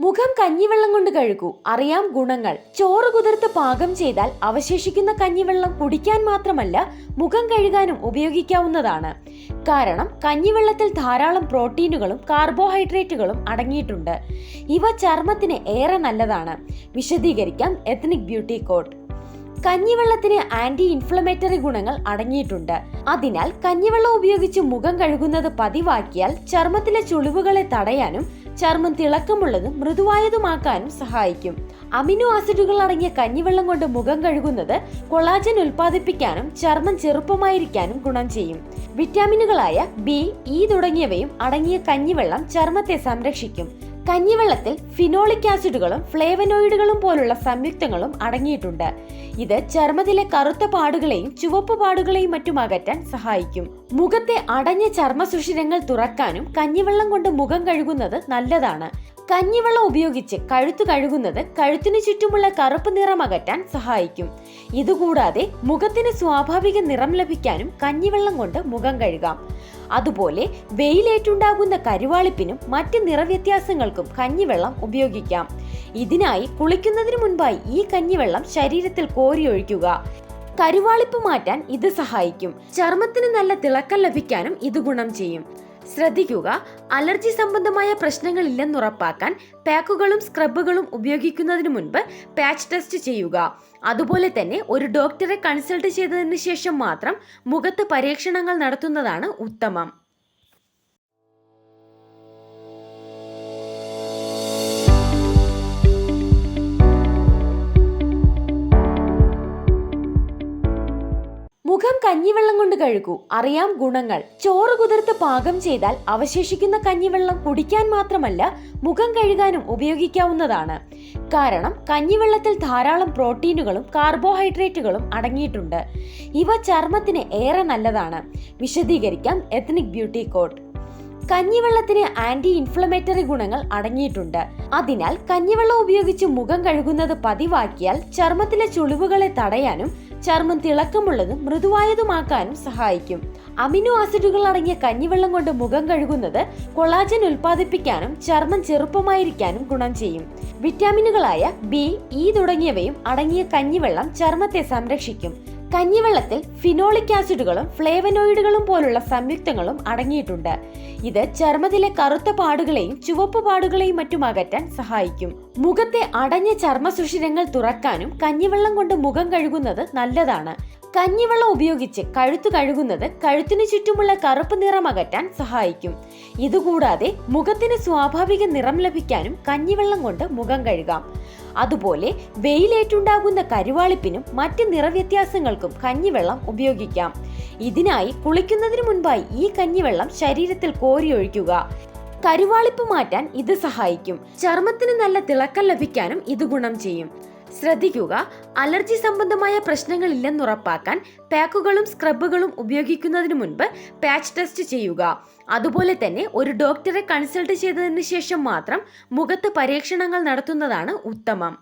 മുഖം കഞ്ഞിവെള്ളം കൊണ്ട് കഴുകൂ. അറിയാം ഗുണങ്ങൾ. ചോറ് കുതിർത്ത് പാകം ചെയ്താൽ അവശേഷിക്കുന്ന കഞ്ഞിവെള്ളം കുടിക്കാൻ മാത്രമല്ല മുഖം കഴുകാനും ഉപയോഗിക്കാവുന്നതാണ്. കാരണം കഞ്ഞിവെള്ളത്തിൽ ധാരാളം പ്രോട്ടീനുകളും കാർബോഹൈഡ്രേറ്റുകളും അടങ്ങിയിട്ടുണ്ട്. ഇവ ചർമ്മത്തിന് ഏറെ നല്ലതാണ്. വിശദീകരിക്കാം എത്നിക് ബ്യൂട്ടി കോഡ്. കഞ്ഞിവെള്ളത്തിന് ആന്റി ഇൻഫ്ലമേറ്ററി ഗുണങ്ങൾ അടങ്ങിയിട്ടുണ്ട്. അതിനാൽ കഞ്ഞിവെള്ളം ഉപയോഗിച്ച് മുഖം കഴുകുന്നത് പതിവാക്കിയാൽ ചർമ്മത്തിലെ ചുളിവുകളെ തടയാനും ചർമ്മം തിളക്കമുള്ളതും മൃദുവായതുമാക്കാനും സഹായിക്കും. അമിനോ ആസിഡുകൾ അടങ്ങിയ കഞ്ഞിവെള്ളം കൊണ്ട് മുഖം കഴുകുന്നത് കൊളാജൻ ഉൽപ്പാദിപ്പിക്കാനും ചർമ്മം ചെറുപ്പമായിരിക്കാനും ഗുണം ചെയ്യും. വിറ്റാമിനുകളായ ബി ഇ തുടങ്ങിയവയും അടങ്ങിയ കഞ്ഞിവെള്ളം ചർമ്മത്തെ സംരക്ഷിക്കും. കഞ്ഞിവെള്ളത്തിൽ ഫിനോളിക് ആസിഡുകളും ഫ്ലേവനോയിഡുകളും പോലുള്ള സംയുക്തങ്ങളും അടങ്ങിയിട്ടുണ്ട്. ഇത് ചർമ്മത്തിലെ കറുത്ത പാടുകളെയും ചുവപ്പ് പാടുകളെയും മറ്റും അകറ്റാൻ സഹായിക്കും. മുഖത്തെ അടഞ്ഞ ചർമ്മ സുഷിരങ്ങൾ തുറക്കാനും കഞ്ഞിവെള്ളം കൊണ്ട് മുഖം കഴുകുന്നത് നല്ലതാണ്. കഞ്ഞിവെള്ളം ഉപയോഗിച്ച് കഴുത്ത് കഴുകുന്നത് കഴുത്തിനു ചുറ്റുമുള്ള കറുപ്പ് നിറം അകറ്റാൻ സഹായിക്കും. ഇതുകൂടാതെ മുഖത്തിന് സ്വാഭാവിക നിറം ലഭിക്കാനും കഞ്ഞിവെള്ളം കൊണ്ട് മുഖം കഴുകാം. അതുപോലെ വെയിലേറ്റുണ്ടാകുന്ന കരുവാളിപ്പിനും മറ്റ് നിറവ്യത്യാസങ്ങൾക്കും കഞ്ഞിവെള്ളം ഉപയോഗിക്കാം. ഇതിനായി കുളിക്കുന്നതിന് മുൻപായി ഈ കഞ്ഞിവെള്ളം ശരീരത്തിൽ കോരിയൊഴിക്കുക. കരുവാളിപ്പ് മാറ്റാൻ ഇത് സഹായിക്കും. ചർമ്മത്തിന് നല്ല തിളക്കം ലഭിക്കാനും ഇത് ഗുണം ചെയ്യും. ശ്രദ്ധിക്കുക. അലർജി സംബന്ധമായ പ്രശ്നങ്ങൾ ഇല്ലെന്നുറപ്പാക്കാൻ പാക്കുകളും സ്ക്രബുകളും ഉപയോഗിക്കുന്നതിന് മുൻപ് പാച്ച് ടെസ്റ്റ് ചെയ്യുക. അതുപോലെ തന്നെ ഒരു ഡോക്ടറെ കൺസൾട്ട് ചെയ്തതിന് ശേഷം മാത്രം മുഖത്ത് പരീക്ഷണങ്ങൾ നടത്തുന്നതാണ് ഉത്തമം. മുഖം കഞ്ഞിവെള്ളം കൊണ്ട് കഴുകൂ. അറിയാം ഗുണങ്ങൾ. ചോറ് കുതിർത്ത് പാകം ചെയ്താൽ അവശേഷിക്കുന്ന കഞ്ഞിവെള്ളം കുടിക്കാൻ മാത്രമല്ല മുഖം കഴുകാനും ഉപയോഗിക്കാവുന്നതാണ്. കാരണം കഞ്ഞിവെള്ളത്തിൽ ധാരാളം പ്രോട്ടീനുകളും കാർബോഹൈഡ്രേറ്റുകളും അടങ്ങിയിട്ടുണ്ട്. ഇവ ചർമ്മത്തിന് ഏറെ നല്ലതാണ്. വിശദീകരിക്കാം എത്നിക് ബ്യൂട്ടി കോട്ട് കഞ്ഞിവെള്ളത്തിന് ആന്റി ഇൻഫ്ലമേറ്ററി ഗുണങ്ങൾ അടങ്ങിയിട്ടുണ്ട്. അതിനാൽ കഞ്ഞിവെള്ളം ഉപയോഗിച്ച് മുഖം കഴുകുന്നത് പതിവാക്കിയാൽ ചർമ്മത്തിലെ ചുളിവുകളെ തടയാനും ചർമ്മം തിളക്കമുള്ളതും മൃദുവായതുമാക്കാനും സഹായിക്കും. അമിനോ ആസിഡുകൾ അടങ്ങിയ കഞ്ഞിവെള്ളം കൊണ്ട് മുഖം കഴുകുന്നത് കൊളാജൻ ഉൽപ്പാദിപ്പിക്കാനും ചർമ്മം ചെറുപ്പമായിരിക്കാനും ഗുണം ചെയ്യും. വിറ്റാമിനുകളായ ബി ഇ തുടങ്ങിയവയും അടങ്ങിയ കഞ്ഞിവെള്ളം ചർമ്മത്തെ സംരക്ഷിക്കും. കഞ്ഞിവെള്ളത്തിൽ ഫിനോളിക് ആസിഡുകളും ഫ്ലേവനോയിഡുകളും പോലുള്ള സംയുക്തങ്ങളും അടങ്ങിയിട്ടുണ്ട്. ഇത് ചർമ്മത്തിലെ കറുത്ത പാടുകളെയും ചുവപ്പ് പാടുകളെയും മറ്റും അകറ്റാൻ സഹായിക്കും. മുഖത്തെ അടഞ്ഞ ചർമ്മസുഷിരങ്ങൾ തുറക്കാനും കഞ്ഞിവെള്ളം കൊണ്ട് മുഖം കഴുകുന്നത് നല്ലതാണ്. കഞ്ഞിവെള്ളം ഉപയോഗിച്ച് കഴുത്ത് കഴുകുന്നത് കഴുത്തിന് ചുറ്റുമുള്ള കറുപ്പ് നിറം അകറ്റാൻ സഹായിക്കും. ഇതുകൂടാതെ മുഖത്തിന് സ്വാഭാവിക നിറം ലഭിക്കാനും കഞ്ഞിവെള്ളം കൊണ്ട് മുഖം കഴുകാം. അതുപോലെ വെയിലേറ്റുണ്ടാകുന്ന കരുവാളിപ്പിനും മറ്റ് നിറവ്യത്യാസങ്ങൾക്കും കഞ്ഞിവെള്ളം ഉപയോഗിക്കാം. ഇതിനായി കുളിക്കുന്നതിന് മുൻപായി ഈ കഞ്ഞിവെള്ളം ശരീരത്തിൽ കോരിയൊഴിക്കുക. കരുവാളിപ്പ് മാറ്റാൻ ഇത് സഹായിക്കും. ചർമ്മത്തിന് നല്ല തിളക്കം ലഭിക്കാനും ഇത് ഗുണം ചെയ്യും. ശ്രദ്ധിക്കുക. അലർജി സംബന്ധമായ പ്രശ്നങ്ങൾ ഇല്ലെന്നുറപ്പാക്കാൻ പാക്കുകളും സ്ക്രബുകളും ഉപയോഗിക്കുന്നതിന് മുൻപ് പാച്ച് ടെസ്റ്റ് ചെയ്യുക. അതുപോലെ തന്നെ ഒരു ഡോക്ടറെ കൺസൾട്ട് ചെയ്തതിന് ശേഷം മാത്രം മുഖത്ത് പരീക്ഷണങ്ങൾ നടത്തുന്നതാണ് ഉത്തമം.